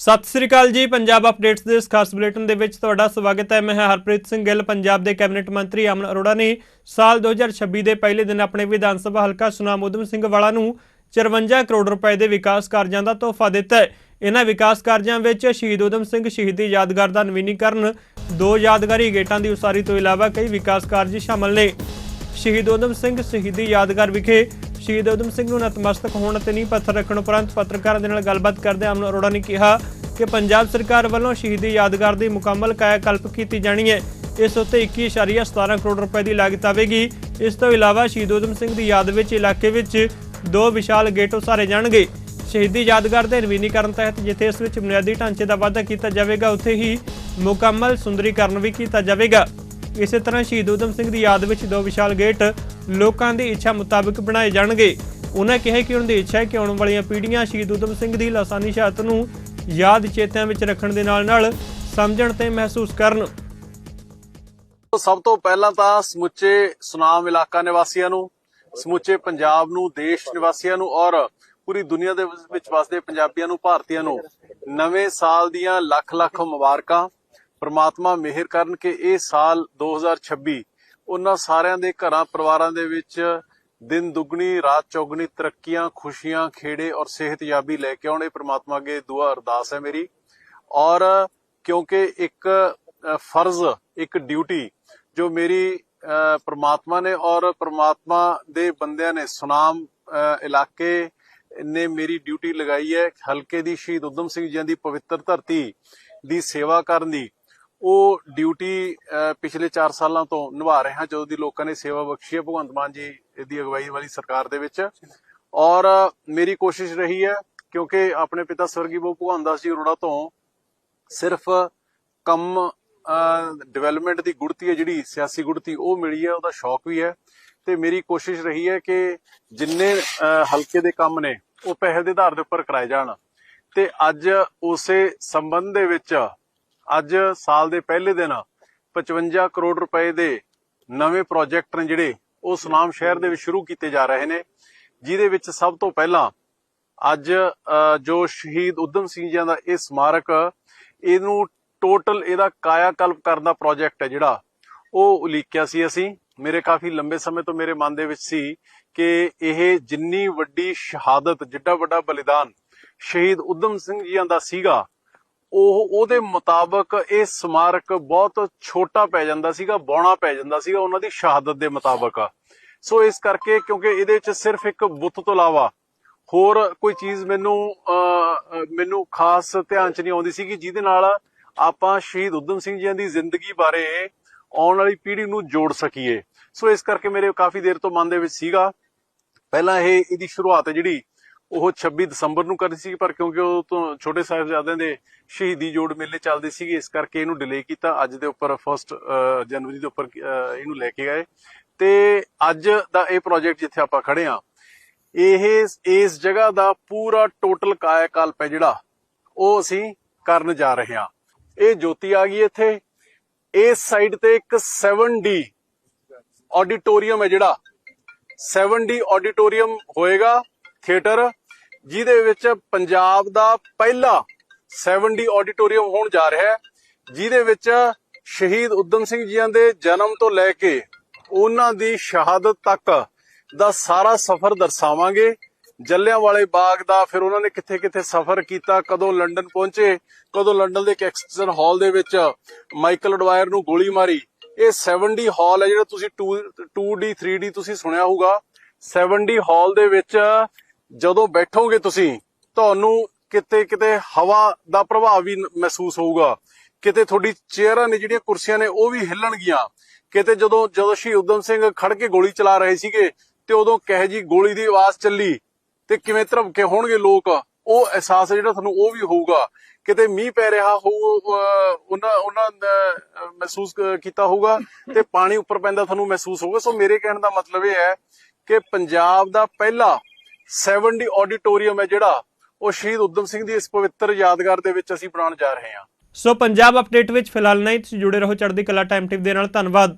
ਸਤਿ ਸ੍ਰੀ ਅਕਾਲ ਜੀ, ਪੰਜਾਬ ਅਪਡੇਟਸ ਦੇ ਇਸ ਖਾਸ ਬੁਲੇਟਿਨ ਦੇ ਵਿੱਚ ਤੁਹਾਡਾ ਸਵਾਗਤ ਹੈ। ਮੈਂ ਹਰਪ੍ਰੀਤ ਸਿੰਘ ਗਿੱਲ, ਪੰਜਾਬ ਦੇ ਕੈਬਨਿਟ ਮੰਤਰੀ ਅਮਨ ਅਰੋੜਾ ਨੇ ਸਾਲ 2026 ਦੇ ਪਹਿਲੇ ਦਿਨ ਆਪਣੇ ਵਿਧਾਨ ਸਭਾ ਹਲਕਾ ਸੁਨਾਮ ਉਦਮ ਸਿੰਘ ਵਾਲਾ ਨੂੰ 54 ਕਰੋੜ ਰੁਪਏ ਦੇ ਵਿਕਾਸ ਕਾਰਜਾਂ ਦਾ ਤੋਹਫਾ ਦਿੱਤਾ ਹੈ। ਇਹਨਾਂ ਵਿਕਾਸ ਕਾਰਜਾਂ ਵਿੱਚ ਸ਼ਹੀਦ ਉਦਮ ਸਿੰਘ ਸ਼ਹੀਦੀ ਯਾਦਗਾਰ ਦਾ ਨਵੀਨੀਕਰਨ, ਦੋ ਯਾਦਗਾਰੀ ਗੇਟਾਂ ਦੀ ਉਸਾਰੀ ਤੋਂ ਇਲਾਵਾ ਕਈ ਵਿਕਾਸ ਕਾਰਜ ਸ਼ਾਮਲ ਨੇ। ਸ਼ਹੀਦ ਉਦਮ ਸਿੰਘ ਸ਼ਹੀਦੀ ਯਾਦਗਾਰ ਵਿਖੇ ਸ਼ਹੀਦ ਉਦਮ ਸਿੰਘ ਨੂੰ ਨਤਮਸਤਕ ਹੋਣ ਅਤੇ ਨੀਂਹ ਪੱਥਰ ਰੱਖਣ ਉਪਰੰਤ ਪੱਤਰਕਾਰਾਂ ਦੇ ਨਾਲ ਗੱਲਬਾਤ ਕਰਦੇ ਅਮਨ ਅਰੋੜਾ ਨੇ ਕਿਹਾ ਕਿ ਪੰਜਾਬ ਸਰਕਾਰ ਵੱਲੋਂ ਸ਼ਹੀਦੀ ਯਾਦਗਾਰ ਦੀ ਮੁਕੰਮਲ ਕਾਇਆਕਲਪ ਕੀਤੀ ਜਾਣੀ ਹੈ। ਇਸ ਉੱਤੇ 21.17 ਕਰੋੜ ਰੁਪਏ ਦੀ ਲਾਗਤ ਆਵੇਗੀ। ਇਸ ਤੋਂ ਇਲਾਵਾ ਸ਼ਹੀਦ ਉਦਮ ਸਿੰਘ ਦੀ ਯਾਦ ਵਿੱਚ ਇਲਾਕੇ ਵਿੱਚ ਦੋ ਵਿਸ਼ਾਲ ਗੇਟ ਉਸਾਰੇ ਜਾਣਗੇ। ਸ਼ਹੀਦੀ ਯਾਦਗਾਰ ਦੇ ਨਵੀਨੀਕਰਨ ਤਹਿਤ ਜਿੱਥੇ ਇਸ ਵਿੱਚ ਬੁਨਿਆਦੀ ਢਾਂਚੇ ਦਾ ਵਾਧਾ ਕੀਤਾ ਜਾਵੇਗਾ, ਉੱਥੇ ਹੀ ਮੁਕੰਮਲ ਸੁੰਦਰੀਕਰਨ ਵੀ ਕੀਤਾ ਜਾਵੇਗਾ। ਇਸੇ ਤਰ੍ਹਾਂ ਸ਼ਹੀਦ ਊਧਮ ਸਿੰਘ ਦੀ ਯਾਦ ਵਿੱਚ ਦੋ ਵਿਸ਼ਾਲ ਗੇਟ ਲੋਕਾਂ ਦੀ ਇੱਛਾ ਮੁਤਾਬਕ ਬਣਾਏ ਜਾਣਗੇ। ਉਹਨਾਂ ਕਿਹਾ ਕਿ ਉਹਨਾਂ ਦੀ ਇੱਛਾ ਹੈ ਕਿ ਆਉਣ ਵਾਲੀਆਂ ਪੀੜ੍ਹੀਆਂ ਸ਼ਹੀਦ ਊਧਮ ਸਿੰਘ ਦੀ ਲਾਸਾਨੀ ਸ਼ਹਾਦਤ ਨੂੰ ਯਾਦ ਚੇਤਿਆਂ ਵਿੱਚ ਰੱਖਣ ਦੇ ਨਾਲ ਨਾਲ ਸਮਝਣ ਤੇ ਮਹਿਸੂਸ ਕਰਨ। ਸਭ ਤੋਂ ਪਹਿਲਾਂ ਤਾਂ ਸਮੁੱਚੇ ਸੁਨਾਮ ਇਲਾਕਾ ਨਿਵਾਸੀਆਂ ਨੂੰ, ਸਮੁੱਚੇ ਪੰਜਾਬ ਨੂੰ, ਦੇਸ਼ ਨਿਵਾਸੀਆਂ ਨੂੰ ਔਰ ਪੂਰੀ ਦੁਨੀਆ ਦੇ ਵਿੱਚ ਵਸਦੇ ਪੰਜਾਬੀਆਂ ਨੂੰ, ਭਾਰਤੀਆਂ ਨੂੰ, ਨਵੇਂ ਸਾਲ ਦੀਆਂ ਲੱਖ ਲੱਖ ਮੁਬਾਰਕਾਂ। ਪ੍ਰਮਾਤਮਾ ਮਿਹਰ ਕਰਨ ਕਿ ਇਹ ਸਾਲ 2026 ਉਹਨਾਂ ਸਾਰਿਆਂ ਦੇ ਘਰਾਂ ਪਰਿਵਾਰਾਂ ਦੇ ਵਿੱਚ ਦਿਨ ਦੁੱਗਣੀ, ਰਾਤ ਚੌਗਣੀ, ਤਰੱਕੀਆਂ, ਖੁਸ਼ੀਆਂ, ਖੇੜੇ ਔਰ ਸਿਹਤਯਾਬੀ ਲੈ ਕੇ ਆਉਣੇ। ਪ੍ਰਮਾਤਮਾ ਅੱਗੇ ਦੁਆ ਅਰਦਾਸ ਹੈ ਮੇਰੀ। ਔਰ ਕਿਉਂਕਿ ਇੱਕ ਫਰਜ਼, ਇੱਕ ਡਿਊਟੀ ਜੋ ਮੇਰੀ ਪ੍ਰਮਾਤਮਾ ਨੇ ਔਰ ਪ੍ਰਮਾਤਮਾ ਦੇ ਬੰਦਿਆਂ ਨੇ ਸੁਨਾਮ ਇਲਾਕੇ ਨੇ ਮੇਰੀ ਡਿਊਟੀ ਲਗਾਈ ਹੈ। ਹਲਕੇ ਦੀ ਸ਼ਹੀਦ ਉਦਮ ਸਿੰਘ ਜੀ ਦੀ ਪਵਿੱਤਰ ਧਰਤੀ ਦੀ ਸੇਵਾ ਕਰਨ ਦੀ। ਉਹ ਡਿਊਟੀ ਪਿਛਲੇ 4 ਸਾਲਾਂ ਤੋਂ ਨਿਭਾ ਰਹੇ ਹਾਂ, ਜਦੋਂ ਦੀ ਲੋਕਾਂ ਨੇ ਸੇਵਾ ਬਖਸ਼ੀ ਹੈ ਭਗਵੰਤ ਮਾਨ ਜੀ ਦੀ ਅਗਵਾਈ ਵਾਲੀ ਸਰਕਾਰ ਦੇ ਵਿੱਚ। ਔਰ ਮੇਰੀ ਕੋਸ਼ਿਸ਼ ਰਹੀ ਹੈ, ਕਿਉਂਕਿ ਆਪਣੇ ਪਿਤਾ ਸਵਰਗੀ ਬਾਬੂ ਭਗਵਾਨ ਦਾਸ ਜੀ ਅਰੋੜਾ ਤੋਂ ਸਿਰਫ ਕੰਮ ਡਿਵੈਲਪਮੈਂਟ ਦੀ ਗੁੜਤੀ ਹੈ, ਜਿਹੜੀ ਸਿਆਸੀ ਗੁੜਤੀ ਉਹ ਮਿਲੀ ਹੈ, ਉਹਦਾ ਸ਼ੌਕ ਵੀ ਹੈ। ਤੇ ਮੇਰੀ ਕੋਸ਼ਿਸ਼ ਰਹੀ ਹੈ ਕਿ ਜਿੰਨੇ ਹਲਕੇ ਦੇ ਕੰਮ ਨੇ, ਉਹ ਪੈਸੇ ਦੇ ਆਧਾਰ ਦੇ ਉੱਪਰ ਕਰਾਏ ਜਾਣ। ਤੇ ਅੱਜ ਉਸੇ ਸੰਬੰਧ ਦੇ ਵਿੱਚ ਅੱਜ ਸਾਲ ਦੇ ਪਹਿਲੇ ਦਿਨ 55 ਕਰੋੜ ਰੁਪਏ ਦੇ ਨਵੇਂ ਪ੍ਰੋਜੈਕਟ ਨੇ ਜਿਹੜੇ ਉਹ ਸੁਨਾਮ ਸ਼ਹਿਰ ਦੇ ਵਿੱਚ ਸ਼ੁਰੂ ਕੀਤੇ ਜਾ ਰਹੇ ਨੇ ਜਿਹਦੇ ਵਿੱਚ ਸਭ ਤੋਂ ਪਹਿਲਾਂ ਅੱਜ ਅ, ਜੋ ਸ਼ਹੀਦ ਉਦਮ ਸਿੰਘ ਜੀ ਦਾ ਇਹ ਸਮਾਰਕ ਇਹਨੂੰ ਟੋਟਲ ਇਹਦਾ ਕਾਇਆਕਲਪ ਕਰਨ ਦਾ ਪ੍ਰੋਜੈਕਟ ਹੈ ਜਿਹੜਾ ਉਹ ਉਲੀਕਿਆ ਸੀ ਅਸੀਂ। ਮੇਰੇ ਕਾਫੀ ਲੰਬੇ ਸਮੇਂ ਤੋਂ ਮੇਰੇ ਮਨ ਦੇ ਵਿੱਚ ਸੀ ਕਿ ਇਹ ਜਿੰਨੀ ਵੱਡੀ ਸ਼ਹਾਦਤ ਜਿੱਡਾ ਵੱਡਾ ਬਲੀਦਾਨ ਸ਼ਹੀਦ ਉਦਮ ਸਿੰਘ ਜੀ ਦਾ ਸੀਗਾ ਉਹ ਉਹਦੇ ਮੁਤਾਬਕ ਇਹ ਸਮਾਰਕ ਬਹੁਤ ਛੋਟਾ ਪੈ ਜਾਂਦਾ ਸੀਗਾ ਬੌਣਾ ਪੈ ਜਾਂਦਾ ਸੀਗਾ ਉਹਨਾਂ ਦੀ ਸ਼ਹਾਦਤ ਦੇ ਮੁਤਾਬਕ। ਸੋ ਇਸ ਕਰਕੇ ਕਿਉਂਕਿ ਇਹਦੇ ਵਿੱਚ ਸਿਰਫ ਇੱਕ ਬੁੱਤ ਤੋਂ ਇਲਾਵਾ ਹੋਰ ਕੋਈ ਚੀਜ਼ ਮੈਨੂੰ ਅਹ, ਮੈਨੂੰ ਖਾਸ ਧਿਆਨ ਚ ਨਹੀਂ ਆਉਂਦੀ ਸੀ ਕਿ ਜਿਹਦੇ ਨਾਲ ਆਪਾਂ ਸ਼ਹੀਦ ਉਦਮ ਸਿੰਘ ਜੀ ਦੀ ਜ਼ਿੰਦਗੀ ਬਾਰੇ ਆਉਣ ਵਾਲੀ ਪੀੜ੍ਹੀ ਨੂੰ ਜੋੜ ਸਕੀਏ। ਸੋ ਇਸ ਕਰਕੇ ਮੇਰੇ ਕਾਫੀ ਦੇਰ ਤੋਂ ਮਨ ਦੇ ਵਿੱਚ ਸੀਗਾ। ਪਹਿਲਾਂ ਇਹ ਇਹਦੀ ਸ਼ੁਰੂਆਤ ਜਿਹੜੀ ਉਹ 26 ਦਸੰਬਰ ਨੂੰ ਕਰਨੀ ਸੀ, ਪਰ ਕਿਉਂਕਿ ਉਹ ਤੋਂ ਛੋਟੇ ਸਾਹਿਬਜ਼ਾਦਿਆਂ ਦੇ ਸ਼ਹੀਦੀ ਜੋੜ ਮੇਲੇ ਚੱਲਦੇ ਸੀਗੇ, ਇਸ ਕਰਕੇ ਇਹਨੂੰ ਡਿਲੇ ਕੀਤਾ। ਅੱਜ ਦੇ ਉੱਪਰ 1 ਜਨਵਰੀ ਦੇ ਉੱਪਰ ਇਹਨੂੰ ਲੈ ਕੇ ਗਏ। ਤੇ ਅੱਜ ਦਾ ਇਹ ਪ੍ਰੋਜੈਕਟ ਜਿੱਥੇ ਆਪਾਂ ਖੜੇ ਆ ਇਹ, ਇਸ ਜਗ੍ਹਾ ਦਾ ਪੂਰਾ ਟੋਟਲ ਕਾਇਆਕਲਪ ਹੈ ਜਿਹੜਾ, ਉਹ ਅਸੀਂ ਕਰਨ ਜਾ ਰਹੇ ਹਾਂ। ਇਹ ਜੋਤੀ ਆ ਗਈ ਇੱਥੇ। ਇਸ ਸਾਈਡ ਤੇ ਇੱਕ 7D ਆਡੀਟੋਰੀਅਮ ਹੈ ਜਿਹੜਾ। 7D ਆਡੀਟੋਰੀਅਮ ਹੋਏਗਾ ਥੀਏਟਰ ਜਿਹਦੇ ਵਿੱਚ ਪੰਜਾਬ ਦਾ ਪਹਿਲਾ 7D ਆਡੀਟੋਰੀਅਮ ਹੋਣ ਜਾ ਰਿਹਾ ਹੈ, ਜਿਹਦੇ ਵਿੱਚ ਸ਼ਹੀਦ ਉਦਮ ਸਿੰਘ ਜੀਆਂ ਦੇ ਜਨਮ ਤੋਂ ਲੈ ਕੇ ਉਹਨਾਂ ਦੀ ਸ਼ਹਾਦਤ ਤੱਕ ਦਾ ਸਾਰਾ ਸਫ਼ਰ ਦਰਸਾਵਾਂਗੇ। ਜੱਲਿਆਂਵਾਲੇ ਬਾਗ ਦਾ ਫਿਰ ਉਹਨਾਂ ਨੇ ਕਿੱਥੇ ਕਿੱਥੇ ਸਫ਼ਰ ਕੀਤਾ, ਕਦੋਂ ਲੰਡਨ ਪਹੁੰਚੇ, ਕਦੋਂ ਲੰਡਨ ਦੇ ਕੈਕਸਟਨ ਹਾਲ ਦੇ ਵਿੱਚ ਮਾਈਕਲ ਅਡਵਾਇਰ ਨੂੰ ਗੋਲੀ ਮਾਰੀ। ਇਹ 7D ਹਾਲ ਹੈ ਜਿਹੜਾ ਤੁਸੀਂ 2 2D 3D ਤੁਸੀਂ ਸੁਣਿਆ ਹੋਊਗਾ। 7D ਹਾਲ ਦੇ ਵਿੱਚ ਜਦੋਂ ਬੈਠੋਗੇ ਤੁਸੀਂ, ਤੁਹਾਨੂੰ ਕਿਤੇ ਕਿਤੇ ਹਵਾ ਦਾ ਪ੍ਰਭਾਵ ਵੀ ਮਹਿਸੂਸ ਹੋਊਗਾ। ਕਿਤੇ ਤੁਹਾਡੀ ਚੇਅਰਾਂ ਨੇ ਜਿਹੜੀਆਂ ਕੁਰਸੀਆਂ ਨੇ, ਉਹ ਵੀ ਹਿੱਲਣਗੀਆਂ ਕਿਤੇ ਜਦੋਂ ਜਦੋਂ ਸ਼ਹੀਦ ਉਦਮ ਸਿੰਘ ਖੜ ਕੇ ਗੋਲੀ ਚਲਾ ਰਹੇ ਸੀਗੇ, ਤੇ ਉਦੋਂ ਕਹੇ ਜੀ ਗੋਲੀ ਦੀ ਆਵਾਜ਼ ਚੱਲੀ, ਤੇ ਕਿਵੇਂ ਧਰਮਕੇ ਹੋਣਗੇ ਲੋਕ? ਉਹ ਅਹਿਸਾਸ ਜਿਹੜਾ ਤੁਹਾਨੂੰ ਉਹ ਵੀ ਹੋਊਗਾ। ਕਿਤੇ ਮੀਂਹ ਪੈ ਰਿਹਾ ਹੋਊ, ਅਹ, ਉਹਨਾਂ ਉਹਨਾਂ ਮਹਿਸੂਸ ਕੀਤਾ ਹੋਊਗਾ, ਤੇ ਪਾਣੀ ਉੱਪਰ ਪੈਂਦਾ ਤੁਹਾਨੂੰ ਮਹਿਸੂਸ ਹੋਊਗਾ। ਸੋ ਮੇਰੇ ਕਹਿਣ ਦਾ ਮਤਲਬ ਇਹ ਹੈ ਕਿ ਪੰਜਾਬ ਦਾ ਪਹਿਲਾ 7D ਆਡੀਟੋਰੀਅਮ ਹੈ ਜਿਹੜਾ, ਉਹ ਸ਼ਹੀਦ ਉਦਮ ਸਿੰਘ ਦੀ ਇਸ ਪਵਿੱਤਰ ਯਾਦਗਾਰ ਦੇ ਵਿੱਚ ਅਸੀਂ ਬਣਾਉਣ ਜਾ ਰਹੇ ਹਾਂ। ਸੋ ਪੰਜਾਬ ਅਪਡੇਟ ਵਿੱਚ ਫਿਲਹਾਲ ਨਹੀਂ, ਤੁਸੀਂ ਜੁੜੇ ਰਹੋ ਚੜ੍ਹਦੀ ਕਲਾ ਟਾਈਮ ਟਿਪ ਦੇ ਨਾਲ, ਧੰਨਵਾਦ।